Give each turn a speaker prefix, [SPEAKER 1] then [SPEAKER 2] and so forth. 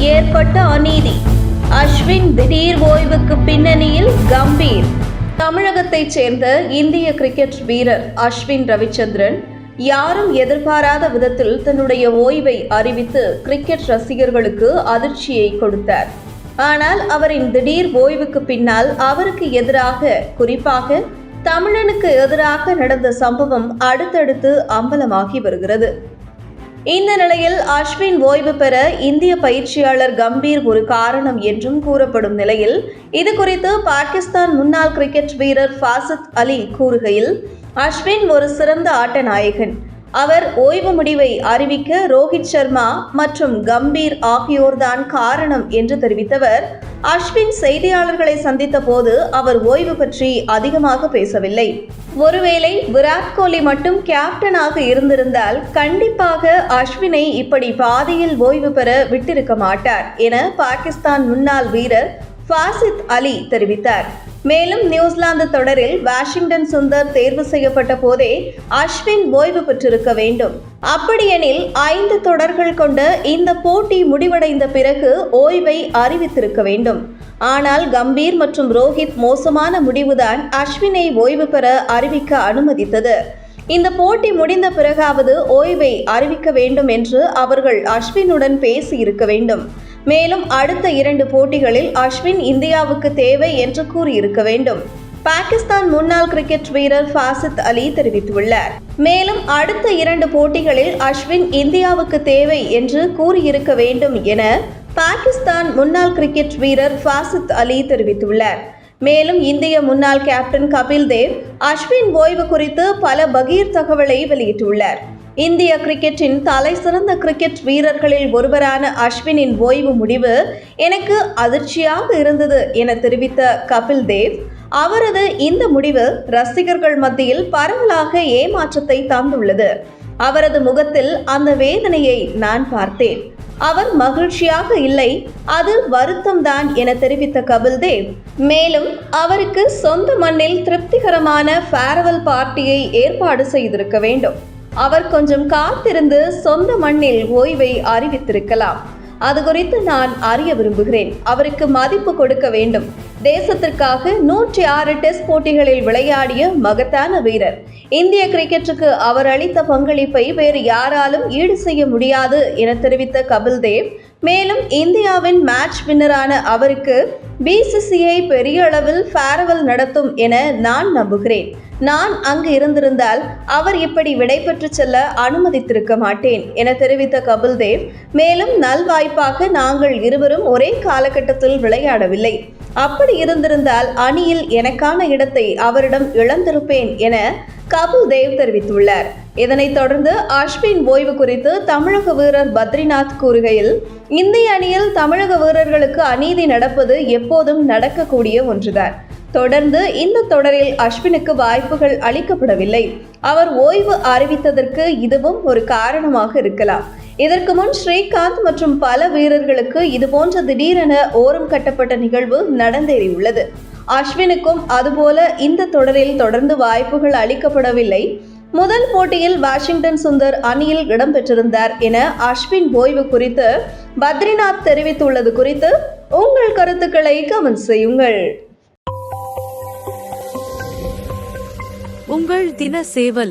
[SPEAKER 1] ஏற்பட்ட அநீதி. அஸ்வின் திடீர் ஓய்வுக்கு பின்னணியில் கம்பீர். தமிழகத்தைச் சேர்ந்த இந்திய கிரிக்கெட் வீரர் அஸ்வின் ரவிச்சந்திரன் யாரும் எதிர்பாராத விதத்தில் தன்னுடைய ஓய்வை அறிவித்து கிரிக்கெட் ரசிகர்களுக்கு அதிர்ச்சியை கொடுத்தார். ஆனால் அவரின் திடீர் ஓய்வுக்கு பின்னால் அவருக்கு எதிராக குறிப்பாக தமிழனுக்கு எதிராக நடந்த சம்பவம் அடுத்தடுத்து அம்பலமாகி வருகிறது. இந்த நிலையில் அஸ்வின் ஓய்வு பெற இந்திய பயிற்சியாளர் கம்பீர் ஒரு காரணம் என்றும் கூறப்படும் நிலையில் இது குறித்து பாகிஸ்தான் முன்னாள் கிரிக்கெட் வீரர் ஃபாசித் அலி கூறுகையில் அஸ்வின் ஒரு சிறந்த ஆட்ட நாயகன். அவர் ஓய்வு முடிவை அறிவிக்க ரோஹித் சர்மா மற்றும் கம்பீர் ஆகியோர்தான் காரணம் என்று தெரிவித்தவர் அஸ்வின் செய்தியாளர்களை சந்தித்த போது அவர் ஓய்வு பற்றி அதிகமாக பேசவில்லை. ஒருவேளை விராட் கோலி மட்டும் கேப்டனாக இருந்திருந்தால் கண்டிப்பாக அஸ்வினை இப்படி பாதியில் ஓய்வு பெற விட்டிருக்க மாட்டார் என பாகிஸ்தான் முன்னாள் வீரர் ஃபாசித் அலி தெரிவித்தார். மேலும் நியூசிலாந்து தொடரில் வாஷிங்டன் சுந்தர் தேர்வு செய்யப்பட்ட போதே அஸ்வின் ஓய்வு பெற்றிருக்க வேண்டும். அப்படியெனில் ஐந்து தொடர்கள் கொண்ட இந்த போட்டி முடிவடைந்த பிறகு ஓய்வை அறிவித்திருக்க வேண்டும். ஆனால் கம்பீர் மற்றும் ரோஹித் மோசமான முடிவுதான் அஸ்வினை ஓய்வு பெற அறிவிக்க அனுமதித்தது. இந்த போட்டி முடிந்த பிறகாவது ஓய்வை அறிவிக்க வேண்டும் என்று அவர்கள் அஸ்வினுடன் பேசி இருக்க வேண்டும். மேலும் அடுத்த இரண்டு போட்டிகளில் அஸ்வின் இந்தியாவுக்கு தேவை என்று கூறியிருக்க வேண்டும். பாகிஸ்தான் முன்னாள் கிரிக்கெட் வீரர் ஃபாசித் அலி தெரிவித்துள்ளார். மேலும் அடுத்த இரண்டு போட்டிகளில் அஸ்வின் இந்தியாவுக்கு தேவை என்று கூறியிருக்க வேண்டும் என பாகிஸ்தான் முன்னாள் கிரிக்கெட் வீரர் ஃபாசித் அலி தெரிவித்துள்ளார். மேலும் இந்திய முன்னாள் கேப்டன் கபில் தேவ் அஸ்வின் ஓய்வு குறித்து பல பகீர் தகவலை வெளியிட்டுள்ளார். இந்திய கிரிக்கெட்டின் தலை சிறந்த கிரிக்கெட் வீரர்களில் ஒருவரான அஸ்வினின் ஓய்வு முடிவு எனக்கு அதிர்ச்சியாக இருந்தது என தெரிவித்த கபில் தேவ் அவரது இந்த முடிவு ரசிகர்கள் மத்தியில் பரவலாக ஏமாற்றத்தை தந்துள்ளது. அவரது முகத்தில் அந்த வேதனையை நான் பார்த்தேன். அவர் மகிழ்ச்சியாக இல்லை அது வருத்தம்தான் என தெரிவித்த கபில் தேவ் மேலும் அவருக்கு சொந்த மண்ணில் திருப்திகரமான ஃபேர்வெல் பார்ட்டியை ஏற்பாடு செய்திருக்க வேண்டும். அவர் கொஞ்சம் காத்திருந்து சொந்த மண்ணில் ஓய்வை அறிவித்திருக்கலாம். அது குறித்து நான் அறிய விரும்புகிறேன். அவருக்கு மதிப்பு கொடுக்க வேண்டும். தேசத்திற்காக நூற்றி ஆறு டெஸ்ட் போட்டிகளில் விளையாடிய மகத்தான வீரர். இந்திய கிரிக்கெட்டுக்கு அவர் அளித்த பங்களிப்பை வேறு யாராலும் ஈடு செய்ய முடியாது என தெரிவித்த கபில் தேவ் மேலும் இந்தியாவின் மேட்ச் வின்னரான அவருக்கு பிசிசிஐ பெரிய அளவில் ஃபேர்வெல் நடத்தும் என நான் நம்புகிறேன். நான் அங்கு இருந்திருந்தால் அவர் இப்படி விடைபெற்று செல்ல அனுமதித்திருக்க மாட்டேன் என தெரிவித்த கபில் தேவ் மேலும் நல்வாய்ப்பாக நாங்கள் இருவரும் ஒரே காலகட்டத்தில் விளையாடவில்லை. அப்படி இருந்திருந்தால் அணியில் எனக்கான இடத்தை அவரிடம் இழந்திருப்பேன் என கபில் தேவ் தெரிவித்துள்ளார். இதனைத் தொடர்ந்து அஸ்வின் ஓய்வு குறித்து தமிழக வீரர் பத்ரிநாத் கூறுகையில் இந்திய அணியில் தமிழக வீரர்களுக்கு அநீதி நடப்பது எப்போதும் நடக்கக்கூடிய ஒன்றுதான். தொடர்ந்து இந்த தொடரில் அஸ்வினுக்கு வாய்ப்புகள் அளிக்கப்படவில்லை. அவர் ஓய்வு அறிவித்ததற்கு இதுவும் ஒரு காரணமாக இருக்கலாம். இதற்கு முன் ஸ்ரீகாந்த் மற்றும் பல வீரர்களுக்கு இதுபோன்ற திடீரென ஓரம் கட்டப்பட்ட நிகழ்வு நடந்தேறியுள்ளது. அஸ்வினுக்கும் அதுபோல இந்த தொடரில் தொடர்ந்து வாய்ப்புகள் அளிக்கப்படவில்லை. முதல் போட்டியில் வாஷிங்டன் சுந்தர் அணியில் இடம்பெற்றிருந்தார் என அஸ்வின் ஓய்வு குறித்து பத்ரிநாத் தெரிவித்துள்ளது குறித்து உங்கள் கருத்துக்களை கமெண்ட் செய்யுங்கள்.
[SPEAKER 2] உங்கள் தின சேவல்.